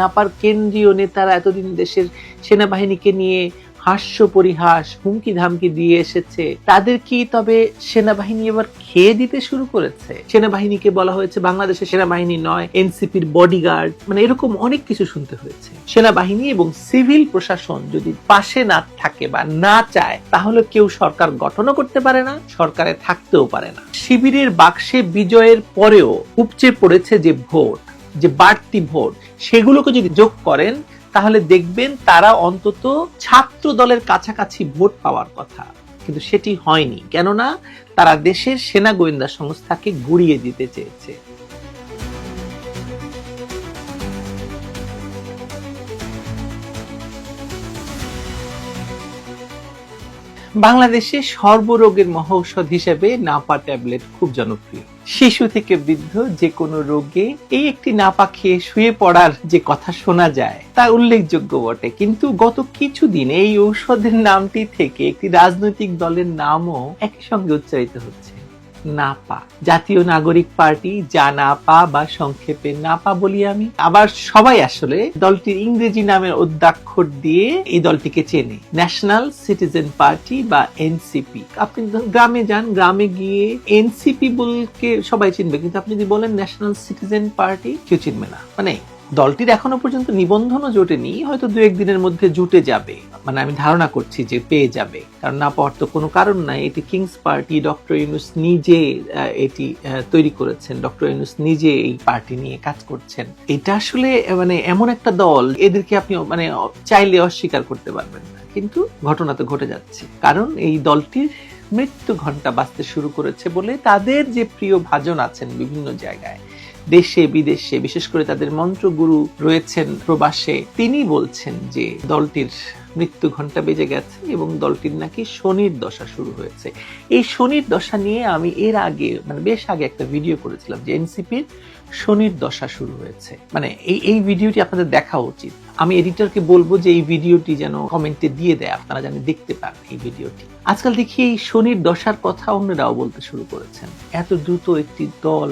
নাপার কেন্দ্রীয় নেতারা এতদিন দেশের সেনাবাহিনীকে নিয়ে হাস্য পরিহাস হুমকি ধামকি দিয়ে এসেছে। তাদের কি তবে সেনাবাহিনী এবার খেয়ে দিতে শুরু করেছে? সেনাবাহিনীকে বলা হয়েছে বাংলাদেশের সেনাবাহিনী নয়, এনসিপির বডিগার্ড মানে এরকম অনেক কিছু শুনতে হয়েছে। সেনাবাহিনী এবং সিভিল প্রশাসন যদি পাশে না থাকে বা না চায়, তাহলে কেউ সরকার গঠনও করতে পারে না, সরকারে থাকতেও পারে না। শিবিরের বাক্সে বিজয়ের পরেও উপচে পড়েছে যে ভোট। যে বাড়তি ভোট, সেগুলোকে যদি যোগ করেন, তাহলে দেখবেন তারা অন্তত ছাত্র দলের কাছাকাছি ভোট পাওয়ার কথা। কিন্তু সেটি হয়নি। কেননা তারা দেশের সেনা গোয়েন্দা সংস্থাকে গুড়িয়ে দিতে চেয়েছে। বাংলাদেশে সর্বরোগের মহৌষধ হিসেবে নাপা ট্যাবলেট খুব জনপ্রিয়। শিশু থেকে বৃদ্ধ যে কোনো রোগে এই একটি নাপা খেয়ে শুয়ে পড়ার যে কথা শোনা যায়, তা উল্লেখযোগ্য বটে। কিন্তু গত কিছুদিন এই ঔষধের নামটি থেকে একটি রাজনৈতিক দলের নামও একই সঙ্গে উচ্চারিত হচ্ছে। নাপা জাতীয় নাগরিক পার্টি, যা নাপা বা সংক্ষেপে নাপা বলি আমি। আবার সবাই আসলে দলটির ইংরেজি নামের অধ্যাক্ষর দিয়ে এই দলটিকে চেনে। ন্যাশনাল সিটিজেন পার্টি বা এনসিপি আপনি গ্রামে যান, গ্রামে গিয়ে এনসিপি বলকে সবাই চিনবে। কিন্তু আপনি যদি বলেন ন্যাশনাল সিটিজেন পার্টি কেউ চিনবে না। মানে দলটির এখনও পর্যন্ত নিবন্ধনও জোটেনি, হয়তো দু একদিনের মধ্যে জুটে যাবে। মানে আমি ধারণা করছি যে পেয়ে যাবে। কারণ না পাওয়ার তো কোনো কারণ নাই, এটি কিংস পার্টি, ডক্টর ইউনুস নিজে এটি তৈরি করেছেন। ডক্টর ইউনুস নিজে এই পার্টি নিয়ে কাজ করছেন। এটা আসলে মানে এমন একটা দল, এদেরকে আপনি মানে চাইলে অস্বীকার করতে পারবেন না। কিন্তু ঘটনা তো ঘটে যাচ্ছে। কারণ এই দলটির মৃত্যু ঘণ্টা বাঁচতে শুরু করেছে বলে তাদের যে প্রিয় ভাজন আছেন বিভিন্ন জায়গায় দেশে, বিদেশে, বিশেষ করে তাদের মন্ত্রগুরু রয়েছেন প্রবাসে। তিনি বলছেন যে দলটির মৃত্যু ঘণ্টা বেজে গেছে এবং দলটির নাকি শনির দশা শুরু হয়েছে। এই শনির দশা নিয়ে আমি এর আগে মানে বেশ আগে একটা ভিডিও করেছিলাম যে এনসিপির শনির দশা শুরু হয়েছে। মানে এই এই ভিডিওটি আপনাদের দেখা উচিত। আমি এডিটরকে বলব যে এই ভিডিওটি যেন কমেন্টে দিয়ে দেয়, আপনারা যেন দেখতে পান এই ভিডিওটি। আজকাল দেখি এই শনির দশার কথা অন্যরাও বলতে শুরু করেছেন। এত দ্রুত একটি দল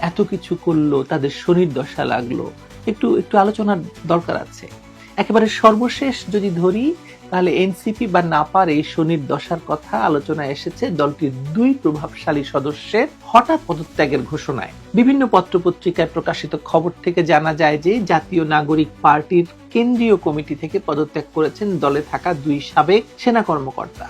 এত কিছু করল, তাদের শনির দশা লাগল। একটু একটু আলোচনার দরকার আছে। একেবারে সর্বশেষ যদি ধরি, তাহলে এনসিপি বা নাপার এই শনির দশার কথা আলোচনায় এসেছে দলটির দুই প্রভাবশালী সদস্যের হঠাৎ পদত্যাগের ঘোষণায়। বিভিন্ন পত্রপত্রিকায় প্রকাশিত খবর থেকে জানা যায় যে, জাতীয় নাগরিক পার্টির কেন্দ্রীয় কমিটি থেকে পদত্যাগ করেছেন দলে থাকা দুই সাবেক সেনা কর্মকর্তা।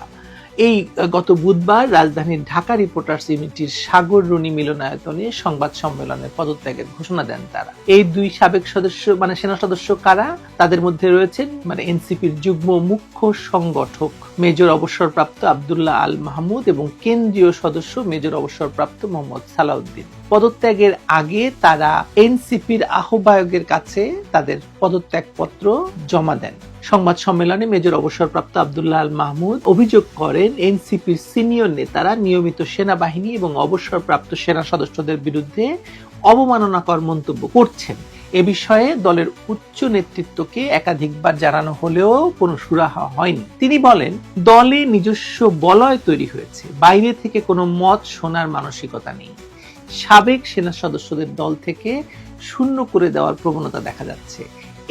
এই গত বুধবার রাজধানীর ঢাকা রিপোর্টার্স ইউনিটির সাগর রুনি মিলনায়তনে সংবাদ সম্মেলনে পদত্যাগের ঘোষণা দেন তারা। এই দুই সাবেক সদস্য মানে সেনা সদস্য কারা? তাদের মধ্যে রয়েছেন মানে এনসিপির যুগ্ম মুখ্য সংগঠক মেজর অবসরপ্রাপ্ত আব্দুল্লাহ আল মাহমুদ এবং কেন্দ্রীয় সদস্য মেজর অবসরপ্রাপ্ত মোহাম্মদ সালাউদ্দিন। পদত্যাগের আগে তারা এনসিপির আহ্বায়কের কাছে তাদের পদত্যাগপত্র জমা দেন। সংবাদ সম্মেলনে মেজর অবসরপ্রাপ্ত আব্দুল্লাহ আল মাহমুদ অভিযোগ করেন, এনসিপির সিনিয়র নেতারা নিয়মিত সেনাবাহিনী এবং অবসরপ্রাপ্ত সেনা সদস্যদের বিরুদ্ধে অবমাননাকর মন্তব্য করছেন। এ বিষয়ে দলের উচ্চ নেতৃত্বকে একাধিকবার জানানো হলেও কোনো সুরাহা হয়নি। তিনি বলেন, দলে নিজস্ব বলয় তৈরি হয়েছে, বাইরে থেকে কোনো মত শোনার মানসিকতা নেই। সাবেক সেনা সদস্যদের দল থেকে শূন্য করে দেওয়ার প্রবণতা দেখা যাচ্ছে।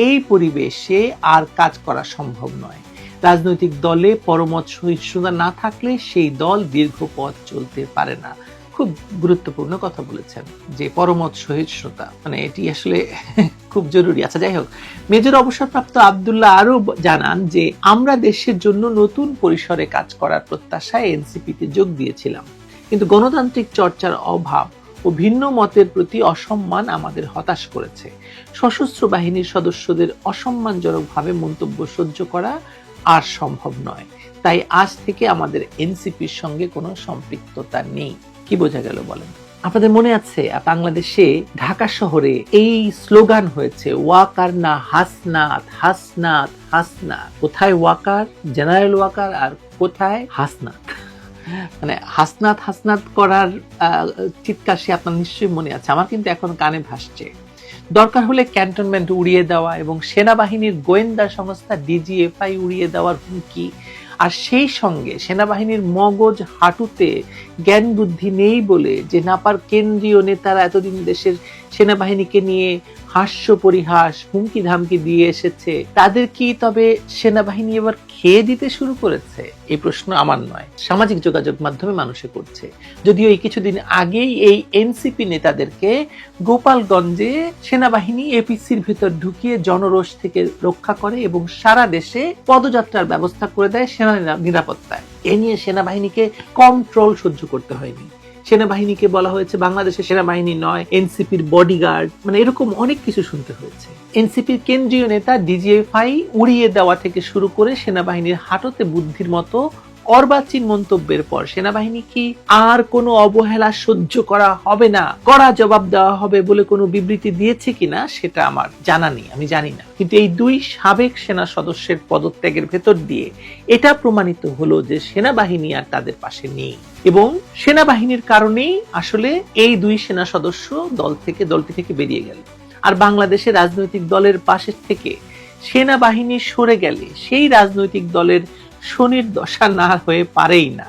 এই পরিবেশে আর কাজ করা সম্ভব নয়। রাজনৈতিক দলে পরমত সহিষ্ণুতা না থাকলে সেই দল দীর্ঘ পথ চলতে পারে না। খুব গুরুত্বপূর্ণ কথা বলেছেন যে পরমত সহিষ্ণুতা মানে এটি আসলে খুব জরুরি। আচ্ছা যাই হোক। মেজর অবসরপ্রাপ্ত আব্দুল্লাহ আরও জানান যে, আমরা দেশের জন্য নতুন পরিসরে কাজ করার প্রত্যাশায় এনসিপিতে যোগ দিয়েছিলাম। কিন্তু গণতান্ত্রিক চর্চার অভাব ও ভিন্ন মতের প্রতি অসম্মান আমাদের হতাশ করেছে। সশস্ত্র বাহিনীর সদস্যদের অসম্মানজনকভাবে মন্তব্য সহ্য করা আর সম্ভব নয়। তাই আজ থেকে আমাদের এনসিপির সঙ্গে কোনো সম্পৃক্ততা নেই। কি বোঝা গেল বলেন? আপনাদের মনে আছে, বাংলাদেশে ঢাকা শহরে এই স্লোগান হয়েছে, ওয়াকার না হাসনাত হাসনাত হাসনাত। কোথায় ওয়াকার? জেনারেল ওয়াকার আর কোথায় হাসনাত? মানে হাসনাত হাসনাত করার চিৎকার সে আপনার নিশ্চয়ই মনে আছে। আমার কিন্তু এখন কানে ভাসছে। দরকার হলে ক্যান্টনমেন্ট উড়িয়ে দেওয়া এবং সেনাবাহিনীর গোয়েন্দা সংস্থা ডিজিএফআই উড়িয়ে দেওয়ার হুমকি। আর সেই সঙ্গে সেনাবাহিনীর মগজ হাঁটুতে জ্ঞান বুদ্ধি নেই বলে যে নাপার কেন্দ্রীয় নেতারা এতদিন দেশের সেনাবাহিনীকে নিয়ে হাস্য পরিহাস হুমকি ধামকি দিয়ে এসেছে, তাদের কি তবে সেনাবাহিনী এবার খেয়ে দিতে শুরু করেছে? এই প্রশ্ন আমার নয়। সামাজিক যোগাযোগ মাধ্যমে মানুষে করছে। যদিও এই কিছুদিন আগেই এই এনসিপি নেতাদেরকে গোপালগঞ্জে সেনাবাহিনী এপিসির ভিতর ঢুকিয়ে জনরোষ থেকে রক্ষা করে এবং সারা দেশে পদযাত্রার ব্যবস্থা করে দেয় সেনা নিরাপত্তায়। এ নিয়ে সেনাবাহিনীকে কম ট্রল সহ্য করতে হয়নি। সেনাবাহিনীকে বলা হয়েছে বাংলাদেশের সেনাবাহিনী নয়, এনসিপির বডিগার্ড মানে এরকম অনেক কিছু শুনতে হয়েছে। এনসিপির কেন্দ্রীয় নেতা ডিজিএফআই উড়িয়ে দেওয়া থেকে শুরু করে সেনাবাহিনীর হাটতে বুদ্ধির মতো অর্বাচীন মন্তব্যের পর সেনাবাহিনী কি আর কোনো অবহেলা সহ্য করা হবে না? কড়া জবাব দেওয়া হবে বলে কোনো বিবৃতি দিয়েছে কিনা সেটা আমার জানা নেই, আমি জানি না। কিন্তু এই দুই সাবেক সেনা সদস্যের পদত্যাগের ভেতর দিয়ে এটা প্রমাণিত হলো যে সেনাবাহিনী আর তাদের পাশে নেই। এবং সেনাবাহিনীর কারণেই আসলে এই দুই সেনা সদস্য দল থেকে, দলটি থেকে বেরিয়ে গেল। আর বাংলাদেশের রাজনৈতিক দলের পাশের থেকে সেনাবাহিনী সরে গেলে সেই রাজনৈতিক দলের শনির দশা না হয়ে পারেই না।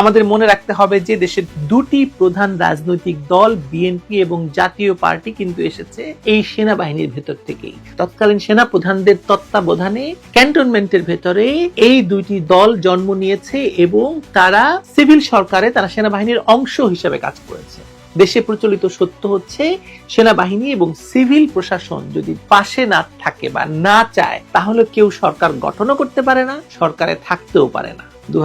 আমাদের মনে রাখতে হবে যে দেশের দুটি প্রধান রাজনৈতিক দল, বিএনপি এবং জাতীয় পার্টি কিন্তু এসেছে এই সেনাবাহিনীর ভেতর থেকেই। তৎকালীন সেনা প্রধানদের তত্ত্বাবধানে, ক্যান্টনমেন্টের ভেতরে এই দুইটি দল জন্ম নিয়েছে এবং তারা সিভিল সরকারে তারা সেনাবাহিনীর অংশ হিসেবে কাজ করেছে। দেশে প্রচলিত সত্য হচ্ছে সেনাবাহিনী এবং সিভিল প্রশাসন যদি পাশে না থাকে বা না চায়, তাহলে কেউ সরকার গঠনও করতে পারে না, সরকারে থাকতেও পারে না। দু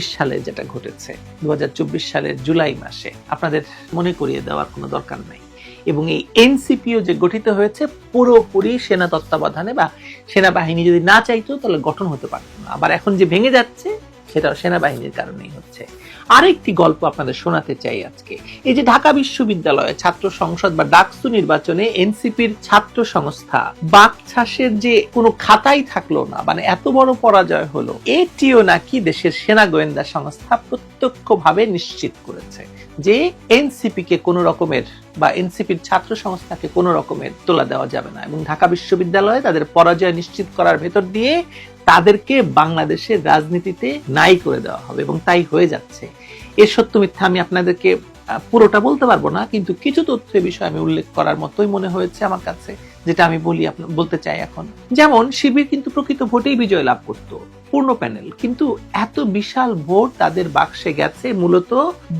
সালে যেটা ঘটেছে দু সালের জুলাই মাসে আপনাদের মনে করিয়ে দেওয়ার কোনো দরকার নাই। এবং এই এনসিপিও যে গঠিত হয়েছে, পুরোপুরি সেনা তত্ত্বাবধানে বা সেনাবাহিনী যদি না চাইতো, তাহলে গঠন হতে পারত না। আবার এখন যে ভেঙে যাচ্ছে, সেটাও সেনাবাহিনীর কারণেই হচ্ছে। আরেকটি গল্প আপনাদের শোনাতে চাই আজকে। এই যে ঢাকা বিশ্ববিদ্যালয়ে ছাত্র সংসদ বা ডাকসু নির্বাচনে এনসিপির ছাত্র সংস্থা বাকছাসের যে কোনো খাতাই থাকল না মানে এত বড় পরাজয় হলো, এটিও নাকি দেশের সেনা গোয়েন্দা সংস্থা প্রত্যক্ষভাবে নিশ্চিত করেছে যে এনসিপি কে কোনো রকমের বা এনসিপির ছাত্র সংস্থাকে কোনো রকমের তোলা দেওয়া যাবে না এবং ঢাকা বিশ্ববিদ্যালয়ে তাদের পরাজয় নিশ্চিত করার ভেতর দিয়ে তাদেরকে বাংলাদেশের রাজনীতিতে নাই করে দেওয়া হবে এবং তাই হয়ে যাচ্ছে। এর সত্য মিথ্যা আমি আপনাদেরকে পুরোটা বলতে পারব না, কিন্তু কিছু তথ্যের বিষয় আমি উল্লেখ করার মতোই মনে হয়েছে আমার কাছে, যেটা আমি বলি বলতে চাই এখন। যেমন, শিবির কিন্তু প্রকৃত ভোটেই বিজয় লাভ করতো, পূর্ণ প্যানেল, কিন্তু এত বিশাল ভোট তাদের বাক্সে গেছে, মূলত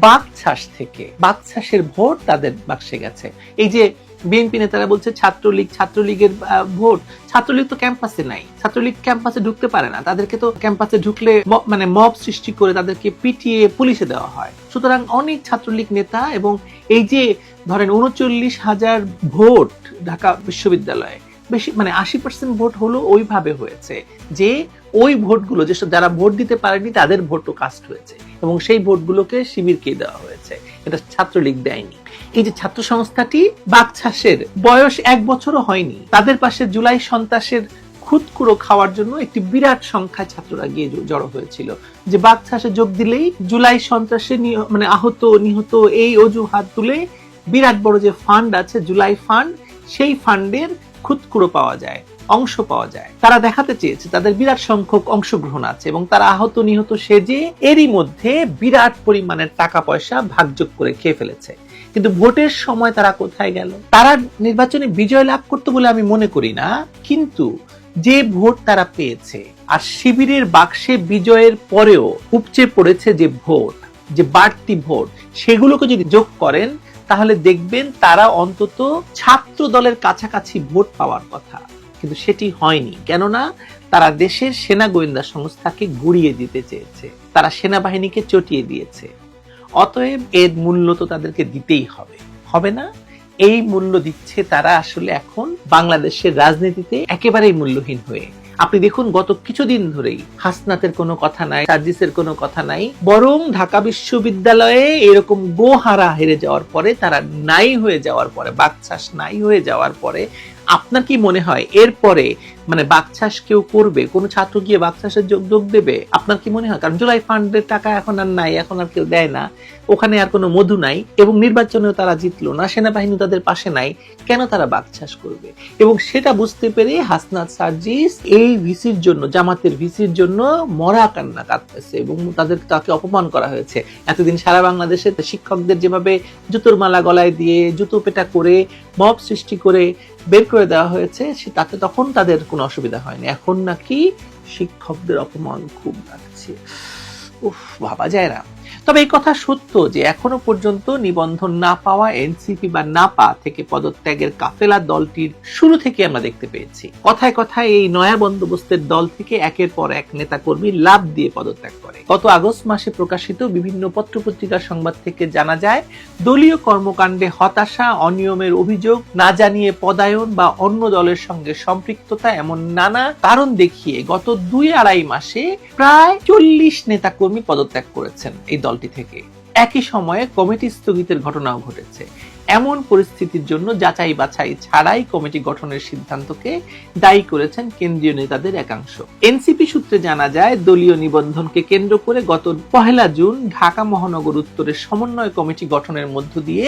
বাকছাস থেকে, বাকছাসের ভোট তাদের বাক্সে গেছে। এই যে বিএনপি নেতারা বলছে ছাত্রলীগ, ছাত্রলীগের ভোট। ছাত্রলীগ তো ক্যাম্পাসে নাই। ছাত্রলীগ ক্যাম্পাসে ঢুকতে পারে না। তাদেরকে তো ক্যাম্পাসে ঢুকলে মানে মব সৃষ্টি করে তাদেরকে পিটিয়ে পুলিশে দেওয়া হয়। সুতরাং অনেক ছাত্রলীগ নেতা এবং এই যে ধরেন উনচল্লিশ হাজার ভোট ঢাকা বিশ্ববিদ্যালয়ে, বেশি মানে আশি পার্সেন্ট ভোট হলো ওইভাবে হয়েছে যে ওই ভোটগুলো যেসব যারা ভোট দিতে পারেনি তাদের ভোটও কাস্ট হয়েছে এবং সেই ভোটগুলোকে শিবিরকে দেওয়া হয়েছে। এটা ছাত্রলীগ দেয়নি। এই যে ছাত্র সংস্থাটি বাকছাসের বয়স এক বছরও হয়নি। তাদের পাশে জুলাই সন্ত্রাসের খুদকুড়ো খাওয়ার জন্য একটি বিরাট সংখ্যায় ছাত্ররা গিয়ে জড়ো হয়েছিল। যে বাকছাসে যোগ দিলেই জুলাই সন্ত্রাসে মানে আহত, নিহত এই অজুহাত তুলে বিরাট বড় যে ফান্ড আছে, জুলাই ফান্ড, সেই ফান্ডের খুদকুড়ো পাওয়া যায়, অংশ পাওয়া যায়। তারা দেখাতে চেয়েছে, তাদের বিরাট সংখ্যক অংশগ্রহণ আছে এবং তারা আহত, নিহত সেজে এরই মধ্যে বিরাট পরিমাণের টাকা পয়সা ভাগযোগ করে খেয়ে ফেলেছে। কিন্তু ভোটের সময় তারা কোথায় গেল? তারা নির্বাচনে বিজয় লাভ করতে বলে আমি মনে করি না, কিন্তু যে ভোট তারা পেয়েছে আর শিবিরের বাক্সে বিজয়ের পরেও উপচে পড়েছে যে ভোট, যে বাড়তি ভোট, সেগুলোকে যদি যোগ করেন, তাহলে দেখবেন তারা অন্তত ছাত্র দলের কাছাকাছি ভোট পাওয়ার কথা। কিন্তু সেটি হয়নি, কেননা তারা দেশের সেনা গোয়েন্দা সংস্থাকে গুড়িয়ে দিতে চেয়েছে। তারা সেনাবাহিনীকে চটিয়ে দিয়েছে। অতএব এর মূল্য তো তাদেরকে দিতেই হবে। হবে না? এই মূল্য দিচ্ছে তারা আসলে এখন বাংলাদেশের রাজনীতিতে একেবারেই মূল্যহীন হয়ে। আপনি দেখুন, গত কিছুদিন ধরেই হাসনাতের কোনো কথা নাই, সার্জিসের কোনো কথা নাই, বরং ঢাকা বিশ্ববিদ্যালয়ে এরকম গোহারা হেরে যাওয়ার পরে, তারা নাই হয়ে যাওয়ার পরে বাকচাষ নাই হয়ে যাওয়ার পরে, আপনার কি মনে হয় এরপরে মানে বাকচাষ কেউ করবে, কোনো ছাত্র গিয়ে বাকচাষের যোগ যোগ দেবে? আপনার কি মনে হয়? কারণ জুলাই ফান্ডের টাকা এখন আর নাই, এখন আর কেউ দেয় না। ওখানে আর কোনো মধু নাই এবং নির্বাচনেও তারা জিতলো না, সেনাবাহিনী তাদের পাশে নাই। কেন তারা বাকচাষ করবে? এবং সেটা বুঝতে পেরে হাসনাত সার্জিস এই ভিসির জন্য, জামাতের ভিসির জন্য মরা কান্না কাঁদতেছে এবং তাদের তাকে অপমান করা হয়েছে। এতদিন সারা বাংলাদেশে শিক্ষকদের যেভাবে জুতোর মালা গলায় দিয়ে জুতো পেটা করে, মব সৃষ্টি করে বের করে দেওয়া হয়েছে, সে তাতে তখন তাদের কোনো অসুবিধা হয়নি। এখন নাকি শিক্ষকদের অপমান খুব লাগছে। উফ ভাবা যায় না। তবে এই কথা সত্য যে এখনও পর্যন্ত নিবন্ধন না পাওয়া এনসিপি বা নাপা থেকে পদত্যাগের কাফেলা দলটির শুরু থেকে আমরা দেখতে পেয়েছি। কথায় কথায় এই নয়া বন্দোবস্তের দল থেকে একের পর এক নেতাকর্মী লাভ দিয়ে পদত্যাগ করে। গত আগস্ট মাসে প্রকাশিত বিভিন্ন পত্রপত্রিকার সংবাদ থেকে জানা যায়, দলীয় কর্মকাণ্ডে হতাশা, অনিয়মের অভিযোগ, না জানিয়ে পদায়ন বা অন্য দলের সঙ্গে সম্পৃক্ততা এমন নানা কারণ দেখিয়ে গত দুই আড়াই মাসে প্রায় চল্লিশ নেতাকর্মী পদত্যাগ করেছেন। এই দলটি থেকে। একই সময়ে কমিটি স্থগিতের ঘটনাও ঘটেছে। এমন পরিস্থিতির জন্য যাচাই বাছাই ছাড়াই কমিটি গঠনের সিদ্ধান্তকে দায়ী করেছেন কেন্দ্রীয় নেতাদের একাংশ। এনসিপি সূত্রে জানা যায়, দলীয় নিবন্ধনকে কেন্দ্র করে গত পহেলা জুন ঢাকা মহানগর উত্তরের সমন্বয় কমিটি গঠনের মধ্য দিয়ে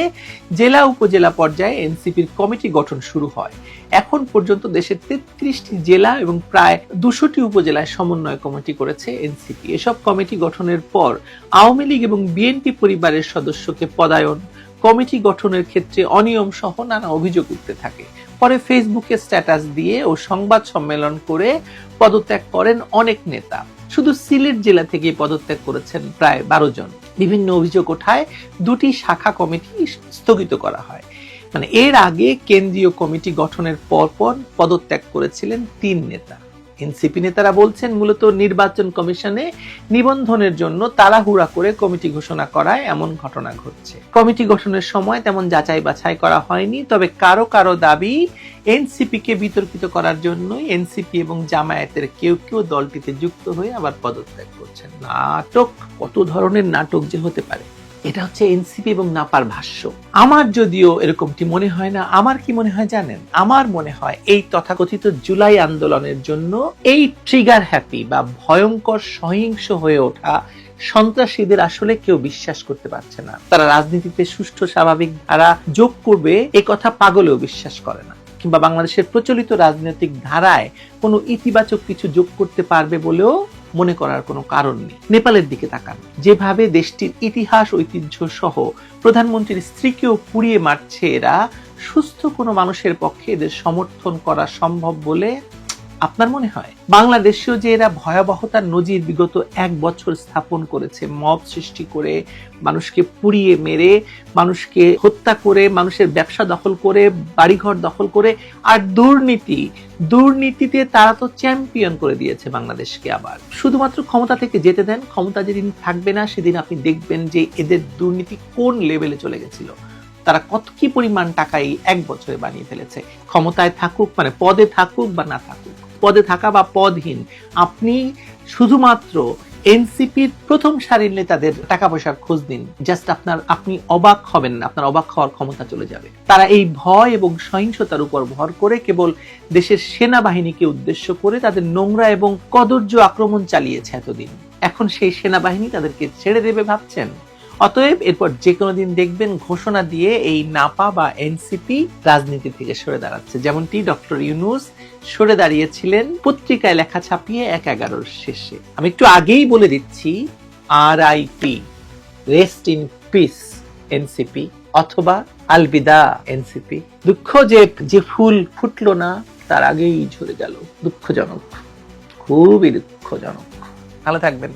জেলা উপজেলা পর্যায়ে এনসিপির কমিটি গঠন শুরু হয়। এখন পর্যন্ত দেশের তেত্রিশটি জেলা এবং প্রায় দুশোটি উপজেলায় সমন্বয় কমিটি করেছে এনসিপি। এসব কমিটি গঠনের পর আওয়ামী লীগ এবং বিএনপি পরিবারের সদস্যকে পদায়ন কমিটি গঠনের ক্ষেত্রে অনিয়ম সহ নানা অভিযোগ উঠতে থাকে। পরে ফেসবুকে স্ট্যাটাস দিয়ে ও সংবাদ সম্মেলন করে পদত্যাগ করেন অনেক নেতা। শুধু সিলেট জেলা থেকে পদত্যাগ করেছেন প্রায় বারো জন। বিভিন্ন অভিযোগ ওঠায় দুটি শাখা কমিটি স্থগিত করা হয়। মানে এর আগে কেন্দ্রীয় কমিটি গঠনের পরপর পদত্যাগ করেছিলেন তিন নেতা। এনসিপি নেতারা বলছেন, মূলত নির্বাচন কমিশনে নিবন্ধনের জন্য তাড়াহুড়া করে কমিটি ঘোষণা করায় এমন ঘটনা ঘটছে। কমিটি গঠনের সময় তেমন যাচাই বাছাই করা হয়নি, তবে কারও কারও দাবি এনসিপি কে বিতর্কিত করার জন্য এনসিপি এবং জামায়াতের কেউ কেউ দলটিতে যুক্ত হয়ে আবার পদত্যাগ করছেন। নাটক, কত ধরনের নাটক যে হতে পারে। এটা হচ্ছে এনসিপি এবং নাপার ভাষ্য। আমার যদিও এরকমটি মনে হয় না, আমার কি মনে হয় জানেন? আমার মনে হয় এই তথাকথিত জুলাই আন্দোলনের জন্য এই ট্রিগার হ্যাপি বা ভয়ঙ্কর সহিংস হয়ে ওঠা সন্ত্রাসীদের আসলে কেউ বিশ্বাস করতে পারছে না। তারা রাজনীতিতে সুষ্ঠু, স্বাভাবিক ধারা যোগ করবে, এ কথা পাগলেও বিশ্বাস করে না। কিংবা বাংলাদেশের প্রচলিত রাজনৈতিক ধারায় কোনো ইতিবাচক কিছু যোগ করতে পারবে বলেও মনে করার কোনো কারণ নেই। নেপালের দিকে তাকান। যেভাবে দেশটির ইতিহাস, ঐতিহ্য সহ প্রধানমন্ত্রীর স্ত্রীকেও পুড়িয়ে মারছে এরা, সুস্থ কোনো মানুষের পক্ষে এদের সমর্থন করা সম্ভব বলে আপনার মনে হয়? বাংলাদেশেও যে এরা ভয়াবহতার নজির বিগত এক বছর স্থাপন করেছে, মব সৃষ্টি করে মানুষকে পুড়িয়ে মেরে, মানুষকে হত্যা করে, মানুষের ব্যবসা দখল করে, বাড়িঘর দখল করে, আর দুর্নীতি, দুর্নীতিতে তারা তো চ্যাম্পিয়ন করে দিয়েছে বাংলাদেশকে আবার। শুধুমাত্র ক্ষমতা থেকে যেতে দেন, ক্ষমতা যেদিন থাকবে না, সেদিন আপনি দেখবেন যে এদের দুর্নীতি কোন লেভেলে চলে গেছিল। তারা কত কি পরিমাণ টাকাই এক বছরে বানিয়ে ফেলেছে। ক্ষমতায় থাকুক মানে পদে থাকুক বা না থাকুক। পদে থাকা বা পদহীন, আপনি শুধুমাত্র এনসিপির প্রথম সারির নেতাদের টাকা পয়সার খোঁজ দিন জাস্ট আপনার, আপনি অবাক হবেন না, আপনার অবাক হওয়ার ক্ষমতা চলে যাবে। তারা এই ভয় এবং সহিংসতার উপর ভর করে কেবল দেশের সেনাবাহিনীকে উদ্দেশ্য করে তাদের নোংরা এবং কদর্য আক্রমণ চালিয়েছে এতদিন। এখন সেই সেনাবাহিনী তাদেরকে ছেড়ে দেবে ভাবছেন। অতএব এরপর যে কোনো দিন দেখবেন ঘোষণা দিয়ে এই নাপা বা এনসিপি রাজনীতি থেকে সরে দাঁড়াচ্ছে। যেমনটি ডক্টর ইউনুস সরে দাঁড়িয়েছিলেন পত্রিকায় লেখা ছাপিয়ে এক এগারোর শেষে। আমি একটু আগেই বলে দিচ্ছি R IP rest in peace NCP অথবা আলবিদা এনসিপি দুঃখ যে যে ফুল ফুটলো না, তার আগেই ঝরে গেল। দুঃখজনক, খুবই দুঃখজনক। ভালো থাকবেন।